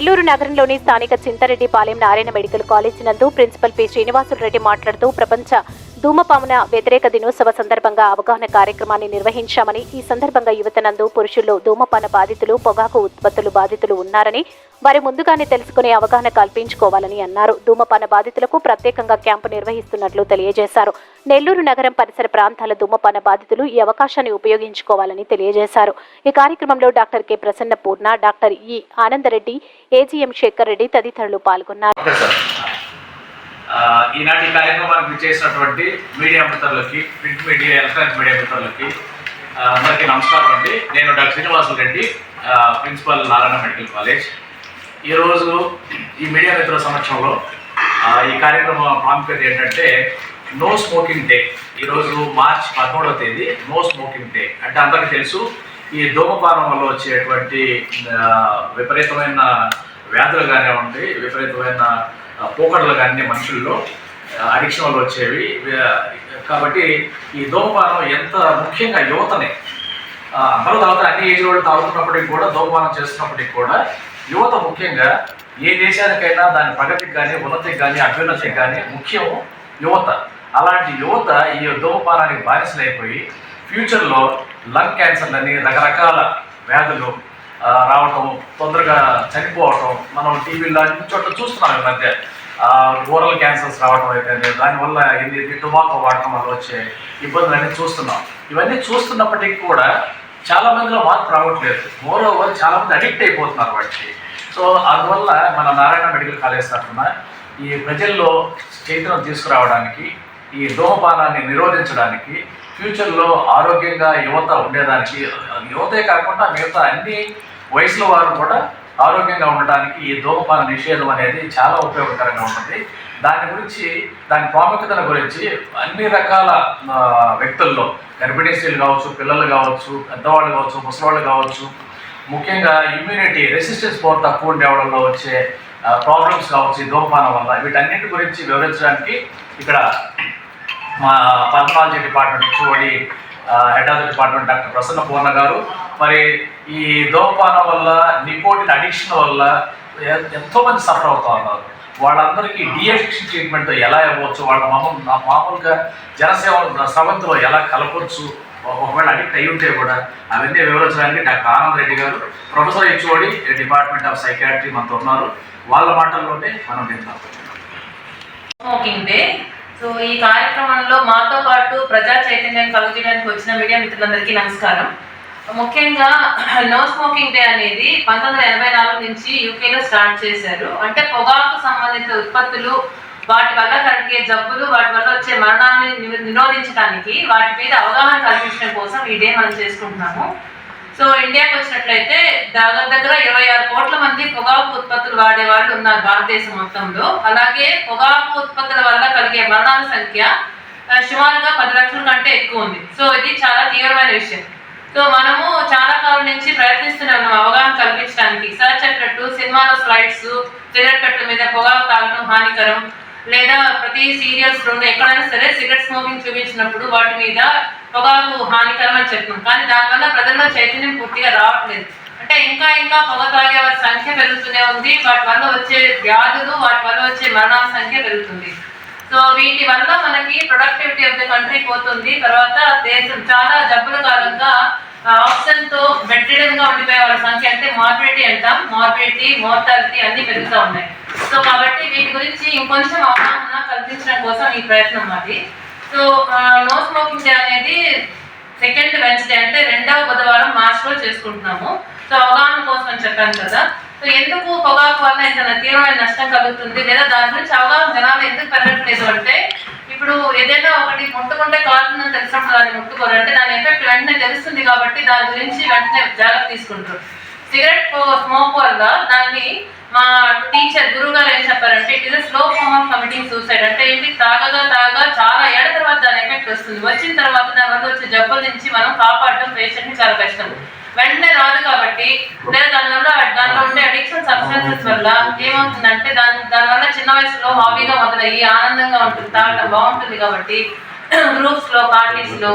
నెల్లూరు నగరంలోని స్థానిక Chintareddy Palem Narayana medical college నందు ప్రిన్సిపల్ పి శ్రీనివాసులు రెడ్డి మాట్లాడుతూ ప్రపంచ ధూమపాన వ్యతిరేక దినోత్సవ సందర్భంగా అవగాహన కార్యక్రమాన్ని నిర్వహించామని ఈ సందర్భంగా యువతనందు పురుషుల్లో ధూమపాన బాధితులు పొగాకు ఉత్పత్తులు బాధితులు ఉన్నారని వారి ముందుగానే తెలుసుకునే అవగాహన కల్పించుకోవాలని అన్నారు. ధూమపాన బాధితులకు ప్రత్యేకంగా క్యాంపు నిర్వహిస్తున్నట్లు తెలియజేశారు. నెల్లూరు నగరం పరిసర ప్రాంతాల ధూమపాన బాధితులు ఈ అవకాశాన్ని ఉపయోగించుకోవాలని తెలియజేశారు. ఈ కార్యక్రమంలో doctor K. Prasanna Purna doctor E. Anandareddy AGM Shekhar Reddy తదితరులు పాల్గొన్నారు. ఈనాటి కార్యక్రమానికి చేసినటువంటి మీడియా మిత్రులకి ప్రింట్ మీడియా ఎలక్ట్రానిక్ మీడియా మిత్రులకి అందరికీ నమస్కారం అండి. నేను doctor Srinivasulu Reddy principal Narayana medical college. ఈరోజు ఈ మీడియా మిత్రుల సమక్షంలో ఈ కార్యక్రమం ప్రాముఖ్యత ఏంటంటే నో స్మోకింగ్ డే. ఈరోజు మార్చ్ పదమూడవ తేదీ నో స్మోకింగ్ డే. అంటే అందరికీ తెలుసు ఈ ధూమపానం వల్ల వచ్చేటువంటి విపరీతమైన వ్యాధులు కానివ్వండి విపరీతమైన పోకడలు కానీ మనుషుల్లో అడిక్షన్ వల్ల వచ్చేవి కాబట్టి ఈ ధూమపానం ఎంత ముఖ్యంగా యువతని. అందరూ తాగుతారు అన్ని ఏజ్ వాళ్ళు తాగుతున్నప్పటికి కూడా ధూమపానం చేస్తున్నప్పటికి కూడా యువత ముఖ్యంగా ఏ దేశానికైనా దాని ప్రగతికి కానీ ఉన్నతికి కానీ అభ్యున్నతికి కానీ ముఖ్యం యువత. అలాంటి యువత ఈ ధూమపానానికి బానిసలైపోయి ఫ్యూచర్లో లంగ్ క్యాన్సర్లని రకరకాల వ్యాధులు రావటం తొందరగా చనిపోవటం మనం టీవీలో అన్ని చోట్ల చూస్తున్నాం ఈ మధ్య. ఓరల్ క్యాన్సర్స్ రావటం అయితే దానివల్ల ఏంటి టుబాకో వాడటం వల్ల వచ్చే ఇబ్బందులన్నీ చూస్తున్నాం. ఇవన్నీ చూస్తున్నప్పటికీ కూడా చాలా మందిలో మార్పు రావట్లేదు. మోర్ ఓవర్ చాలా మంది అడిక్ట్ అయిపోతున్నారు వాటికి. సో అందువల్ల మన నారాయణ మెడికల్ కాలేజ్ తరఫున ఈ ప్రజల్లో చైతన్యం తీసుకురావడానికి ఈ ధూమపానాన్ని నిరోధించడానికి ఫ్యూచర్లో ఆరోగ్యంగా యువత ఉండేదానికి యువతే కాకుండా మిగతా అన్ని వయసులో వారు కూడా ఆరోగ్యంగా ఉండడానికి ఈ ధూమపాన నిషేధం అనేది చాలా ఉపయోగకరంగా ఉంటుంది. దాని గురించి దాని ప్రాముఖ్యతల గురించి అన్ని రకాల వ్యక్తుల్లో గర్భిణీ స్త్రీలు కావచ్చు పిల్లలు కావచ్చు పెద్దవాళ్ళు కావచ్చు ముసలివాళ్ళు కావచ్చు ముఖ్యంగా ఇమ్యూనిటీ రెసిస్టెన్స్ పవర్ తక్కువ ఉండేవడంలో వచ్చే ప్రాబ్లమ్స్ కావచ్చు ఈ ధూమపానం వల్ల. వీటన్నిటి గురించి వివరించడానికి ఇక్కడ మా పల్మనాలజీ డిపార్ట్మెంట్ చూడి head of the department doctor Prasanna Purna గారు మరి ఈ ధూమపానం వల్ల నికోటిన్ అడిక్షన్ వల్ల ఎ- సఫర్ అవుతా ఉన్నారు. వాళ్ళందరికీ డిఎడిక్షన్ ట్రీట్మెంట్ ఎలా ఇవ్వచ్చు వాళ్ళ మామూలు మామూలుగా జనసేవ సవంతిలో ఎలా కలపొచ్చు? ఒకవేళ అడిక్ట్ అయి ఉంటే కూడా అవన్నీ వివరించడానికి డాక్టర్ ఆనంద్ రెడ్డి గారు professor HOD department of psychiatry మనతో ఉన్నారు. వాళ్ళ మాటల్లోనే మనం విందాం. Smoking day. సో ఈ కార్యక్రమంలో మాతో పాటు ప్రజా చైతన్యాన్ని కలుగజేయడానికి వచ్చిన మీడియా మిత్రులందరికీ నమస్కారం. ముఖ్యంగా నో స్మోకింగ్ డే అనేది పంతొమ్మిది వందల ఎనభై నాలుగు నుంచి యూకేలో స్టార్ట్ చేశారు. అంటే పొగాకు సంబంధిత ఉత్పత్తులు వాటి వల్ల కలిగే జబ్బులు వాటి వల్ల వచ్చే మరణాన్ని నిరోధించడానికి వాటి మీద అవగాహన కల్పించడం కోసం ఈ డే మనం చేసుకుంటున్నాము. సో ఇండియాకి వచ్చినట్లయితే దగ్గర దగ్గర ఇరవై ఆరు కోట్ల మంది పొగాకు ఉత్పత్తులు వాడే వాళ్ళు ఉన్నారు భారతదేశం మొత్తంలో. అలాగే పొగాకు ఉత్పత్తుల వల్ల కలిగే మరణాల సంఖ్య సుమారుగా పది లక్షల కంటే ఎక్కువ ఉంది. సో ఇది చాలా తీవ్రమైన విషయం. సో మనము చాలా కాలం నుంచి ప్రయత్నిస్తున్నాము అవగాహన కల్పించడానికి. సార్ చెప్పినట్టు సినిమాలో స్లైడ్స్ సిగరెట్ కట్టు మీద పొగాకు తాగడం హానికరం లేదా ప్రతి సీరియల్స్ రెండు ఎక్కడైనా సరే సిగరెట్ స్మోకింగ్ చూపించినప్పుడు వాటి మీద పొగాకు హానికరం అని చెప్తున్నాం కానీ దానివల్ల ప్రజల్లో చైతన్యం పూర్తిగా రావట్లేదు. అంటే ఇంకా ఇంకా పొగ తాగే వారి సంఖ్య పెరుగుతూనే ఉంది. వాటి వల్ల వచ్చే వ్యాధులు వాటి వల్ల వచ్చే మరణాల సంఖ్య పెరుగుతుంది. సో వీటి వల్ల మనకి ప్రొడక్టివిటీ ఆఫ్ ద కంట్రీ పోతుంది. తర్వాత దేశం చాలా జబ్బుల కాలంగా ఆక్సిజన్తో బెడ్రిడన్గా ఉండిపోయే వాళ్ళ సంఖ్య అంటే మార్బిలిటీ అంటాం. మార్బిలిటీ మోర్టాలిటీ అన్ని పెరుగుతూ ఉన్నాయి. సో కాబట్టి వీటి గురించి ఇంకొంచెం అవగాహన కల్పించడం కోసం ఈ ప్రయత్నం మాది. సో నో స్మోకింగ్ డే అనేది సెకండ్ వెన్స్డే అంటే రెండవ బుధవారం మార్చ్లో చేసుకుంటున్నాము. సో అవగాహన కోసం అని చెప్పాను కదా. సో ఎందుకు పొగాకు వల్ల ఇంత తీవ్రమైన నష్టం కలుగుతుంది? లేదా దాని గురించి అవగాహన జనాలు ఎందుకు పెరగట్లేదు అంటే ఇప్పుడు ఏదైనా ఒకటి ముట్టుకుంటే కాలుతుందని తెలిసినప్పుడు దాన్ని ముట్టుకోరు. అంటే దాని ఎఫెక్ట్ వెంటనే తెలుస్తుంది కాబట్టి దాని గురించి వెంటనే జాగ్రత్త తీసుకుంటారు. సిగరెట్ స్మోక్ వల్ల దాన్ని మా టీచర్ గురువు గారు ఏం చెప్పారంటే it is slow form of committing suicide అంటే ఏంటి? తాగగా తాగగా చాలా ఏళ్ళ తర్వాత దాని ఎఫెక్ట్ వస్తుంది. వచ్చిన తర్వాత దాని వల్ల వచ్చే జబ్బుల నుంచి మనం కాపాడటం పేషెంట్ని చాలా కష్టం. వెంటనే రాదు కాబట్టి లేదా దానివల్ల దానిలో ఉండే అడిక్షన్ సబ్స్టెన్సెస్ వల్ల ఏమవుతుందంటే దాని దానివల్ల చిన్న వయసులో హాబీగా మొదలయ్యి ఆనందంగా ఉంటుంది తాగటం బాగుంటుంది కాబట్టి గ్రూప్స్లో పార్టీస్లో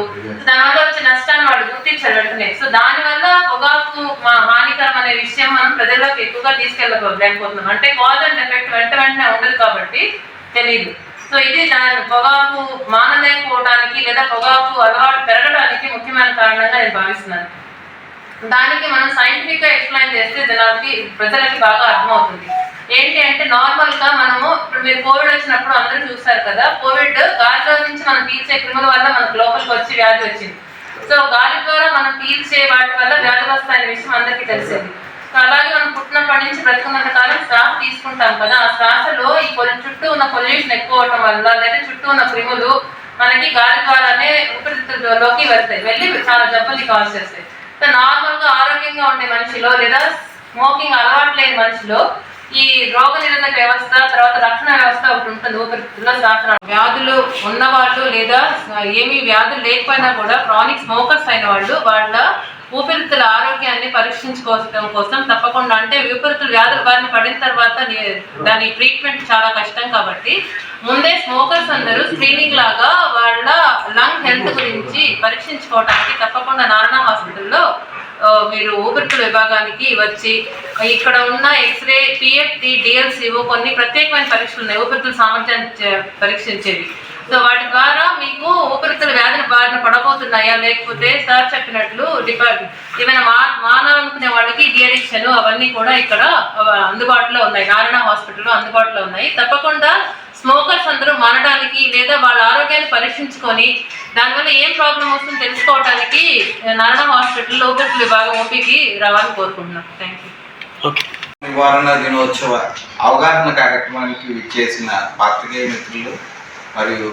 దానివల్ల వచ్చే నష్టాన్ని వాళ్ళు గుర్తించారు వెంటనే. సో దానివల్ల పొగాకు మా హానికరం అనే విషయం మనం ప్రజల్లోకి ఎక్కువగా తీసుకెళ్ళలేకపోతున్నాం అంటే కాజ్ అండ్ ఎఫెక్ట్ వెంట వెంటనే ఉండదు కాబట్టి తెలియదు సో ఇది దాని పొగాకు మానలేకపోవడానికి లేదా పొగాకు అలవాటు పెరగడానికి ముఖ్యమైన కారణంగా నేను భావిస్తున్నాను. దానికి మనం సైంటిఫిక్గా ఎక్స్ప్లెయిన్ చేస్తే జనాలకి ప్రజలకి బాగా అర్థమవుతుంది. ఏంటి అంటే నార్మల్గా మనము ఇప్పుడు మీరు కోవిడ్ వచ్చినప్పుడు అందరూ చూస్తారు కదా కోవిడ్ గాలిలో నుంచి మనం పీల్చే క్రిముల వల్ల మనకు లోపలికి వచ్చి వ్యాధి వచ్చింది. సో గాలి ద్వారా మనం పీల్చే వాటి వల్ల వ్యాధులు వస్తాయనే విషయం అందరికీ తెలిసింది. సో అలాగే మనం పుట్టినప్పటి నుంచి బ్రతుకున్నంత కాలం శ్వాస తీసుకుంటాం కదా ఆ శ్వాసలో ఈ పొల్యూ చుట్టూ ఉన్న పొల్యూషన్ ఎక్కువ అవటం వల్ల లేదా చుట్టూ ఉన్న క్రిములు మనకి గాలి ద్వారానే ఊపిరితిత్తుల్లోకి వెళ్తాయి. వెళ్ళి చాలా జబ్బుల్ని కాల్స్ చేస్తాయి. నార్మల్గా నార్మల్గా ఆరోగ్యంగా ఉండే మనిషిలో లేదా స్మోకింగ్ అలవాటు లేని మనిషిలో ఈ రోగ నిరోధక వ్యవస్థ తర్వాత రక్షణ వ్యవస్థ ఒకటి ఉంటుంది ఊపిరితిత్తుల శాస్త్ర వ్యాధులు ఉన్నవాళ్ళు లేదా ఏమీ వ్యాధులు లేకపోయినా కూడా క్రానిక్ స్మోకర్స్ అయిన వాళ్ళు వాళ్ళ ఊపిరితిత్తుల ఆరోగ్యాన్ని పరీక్షించుకోవడం కోసం తప్పకుండా అంటే ఊపిరితిత్తుల వ్యాధుల బారిన పడిన తర్వాత దాని ట్రీట్మెంట్ చాలా కష్టం కాబట్టి ముందే స్మోకర్స్ అందరూ స్క్రీనింగ్ లాగా వాళ్ళ లంగ్ హెల్త్ గురించి పరీక్షించుకోవడానికి తప్పకుండా నారాయణ హాస్పిటల్లో మీరు ఊపిరితిత్తుల విభాగానికి వచ్చి ఇక్కడ ఉన్న ఎక్స్రే పిఎఫ్టి డిఎల్సిఓ కొన్ని ప్రత్యేకమైన పరీక్షలు ఉన్నాయి ఊపిరితిత్తుల సామర్థ్యాన్ని చే- పరీక్షించేవి. సో వాటి ద్వారా మీకు ఊపిరితిత్తుల వ్యాధుల బారిన పడబోతున్నాయా? లేకపోతే సార్ చెప్పినట్లు డిపార్ట్మెంట్ ఏమైనా మా మానాలనుకునే వాళ్ళకి డిఎడిక్షన్ అవన్నీ కూడా ఇక్కడ అందుబాటులో ఉన్నాయి. నారాయణ హాస్పిటల్లో అందుబాటులో ఉన్నాయి. తప్పకుండా స్మోకర్స్ అందరూ మానడానికి లేదా వాళ్ళ ఆరోగ్యాన్ని పరీక్షించుకొని దానివల్ల ఏం ప్రాబ్లం వస్తుందో తెలుసుకోవడానికి నారాయణ హాస్పిటల్లో ఊపిరితిత్తుల విభాగం ఓపీకి రావాలని కోరుకుంటున్నాను థ్యాంక్ యూ నివారణ దినోత్సవ అవగాహన కార్యక్రమానికి విచ్చేసిన పాత్రికేయ మిత్రులు మరియు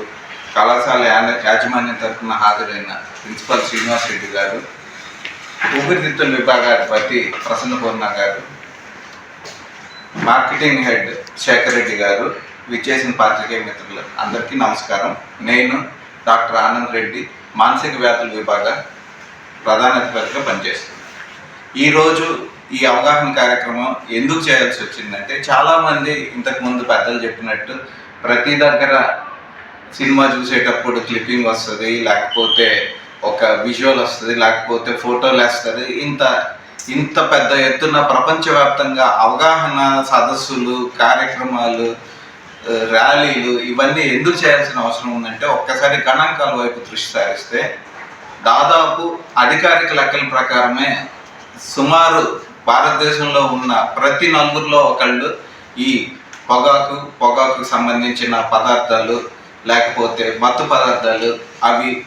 కళాశాల యాజమాన్యం తరఫున హాజరైన ప్రిన్సిపల్ శ్రీనివాస్ రెడ్డి గారు ఊపిరితిత్తుల విభాగాధిపతి ప్రసన్నపూర్ణ గారు మార్కెటింగ్ హెడ్ శేఖర్ రెడ్డి గారు విచ్చేసిన పాత్రికేయ మిత్రులు అందరికీ నమస్కారం. నేను డాక్టర్ ఆనంద్ రెడ్డి మానసిక వ్యాధుల విభాగ ప్రధానాధిపతిగా పనిచేస్తున్నాను. ఈరోజు ఈ అవగాహన కార్యక్రమం ఎందుకు చేయాల్సి వచ్చిందంటే చాలామంది ఇంతకుముందు పెద్దలు చెప్పినట్టు ప్రతి దగ్గర సినిమా చూసేటప్పుడు క్లిప్పింగ్ వస్తుంది లేకపోతే ఒక విజువల్ వస్తుంది లేకపోతే ఫోటోలు వేస్తుంది ఇంత ఇంత పెద్ద ఎత్తున ప్రపంచవ్యాప్తంగా అవగాహన సదస్సులు కార్యక్రమాలు ర్యాలీలు ఇవన్నీ ఎందుకు చేయాల్సిన అవసరం ఉందంటే ఒక్కసారి గణాంకాల వైపు దృష్టి సారిస్తే దాదాపు అధికారిక లెక్కల ప్రకారమే సుమారు భారతదేశంలో ఉన్న ప్రతి నలుగురిలో ఒకళ్ళు ఈ పొగాకు పొగాకు సంబంధించిన పదార్థాలు లేకపోతే మత్తు పదార్థాలు అవి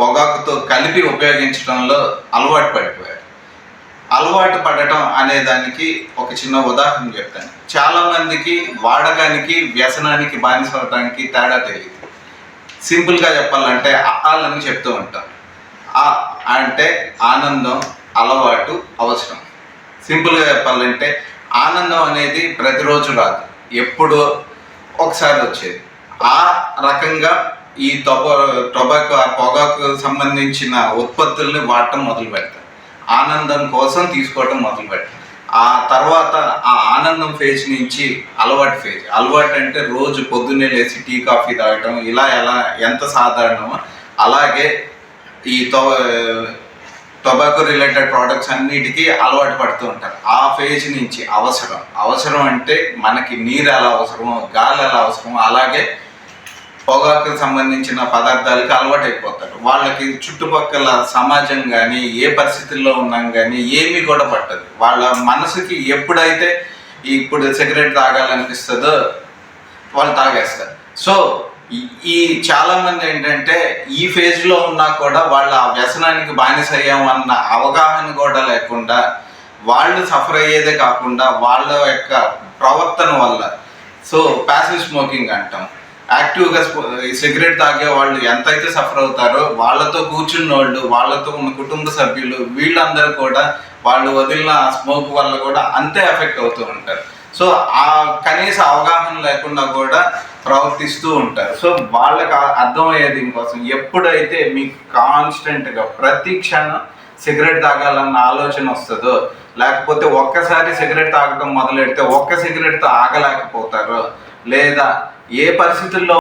పొగాకుతో కలిపి ఉపయోగించడంలో అలవాటు పడిపోయారు. అలవాటు పడటం అనే దానికి ఒక చిన్న ఉదాహరణ చెప్తాను. చాలామందికి వాడకానికి వ్యసనానికి బానిసవడానికి తేడా తెలియదు. సింపుల్గా చెప్పాలంటే ఆలని చెప్తూ ఉంటాం. ఆ అంటే ఆనందం అలవాటు అవసరం. సింపుల్గా చెప్పాలంటే ఆనందం అనేది ప్రతిరోజు రాదు. ఎప్పుడో ఒకసారి వచ్చేది. ఆ రకంగా ఈ టొబా టొబాకో ఆ పొగాకు సంబంధించిన ఉత్పత్తుల్ని వాడటం మొదలు పెడతారు. ఆనందం కోసం తీసుకోవటం మొదలు పెడతారు. ఆ తర్వాత ఆ ఆనందం ఫేజ్ నుంచి అలవాటు ఫేజ్ అలవాటు అంటే రోజు పొద్దున్నే లేచి టీ కాఫీ తాగటం ఇలా ఎలా ఎంత సాధారణమో అలాగే ఈ టొ టొబాకో రిలేటెడ్ ప్రోడక్ట్స్ అన్నిటికీ అలవాటు పడుతూ ఉంటారు. ఆ ఫేజ్ నుంచి అవసరం అవసరం అంటే మనకి నీరు ఎలా అవసరమో గాలి ఎలా అవసరమో అలాగే పొగాకు సంబంధించిన పదార్థాలకి అలవాటు అయిపోతారు. వాళ్ళకి చుట్టుపక్కల సమాజం కానీ ఏ పరిస్థితుల్లో ఉన్నాం కానీ ఏమీ కూడా పట్టదు. వాళ్ళ మనసుకి ఎప్పుడైతే ఇప్పుడు సిగరెట్ తాగాలనిపిస్తుందో వాళ్ళు తాగేస్తారు. సో ఈ- చాలామంది ఏంటంటే ఈ ఫేజ్లో ఉన్నా కూడా వాళ్ళ వ్యసనానికి బానిస అయ్యామన్న అవగాహన కూడా లేకుండా వాళ్ళు సఫర్ అయ్యేదే కాకుండా వాళ్ళ యొక్క ప్రవర్తన వల్ల సో ప్యాసివ్ స్మోకింగ్ అంటాం. యాక్టివ్గా సిగరెట్ తాగే వాళ్ళు ఎంతైతే సఫర్ అవుతారో వాళ్ళతో కూర్చున్న వాళ్ళు వాళ్ళతో ఉన్న కుటుంబ సభ్యులు వీళ్ళందరూ కూడా వాళ్ళు వదిలిన స్మోక్ వల్ల కూడా అంతే ఎఫెక్ట్ అవుతూ ఉంటారు. సో ఆ కనీస అవగాహన లేకుండా కూడా ప్రవర్తిస్తూ ఉంటారు. సో వాళ్ళకి అర్థమయ్యే దీనికోసం ఎప్పుడైతే మీకు కాన్స్టెంట్గా ప్రతి క్షణం సిగరెట్ తాగాలన్న ఆలోచన వస్తుందో లేకపోతే ఒక్కసారి సిగరెట్ తాగడం మొదలెడితే ఒక్క సిగరెట్తో ఆగలేకపోతారు లేదా ఏ పరిస్థితుల్లో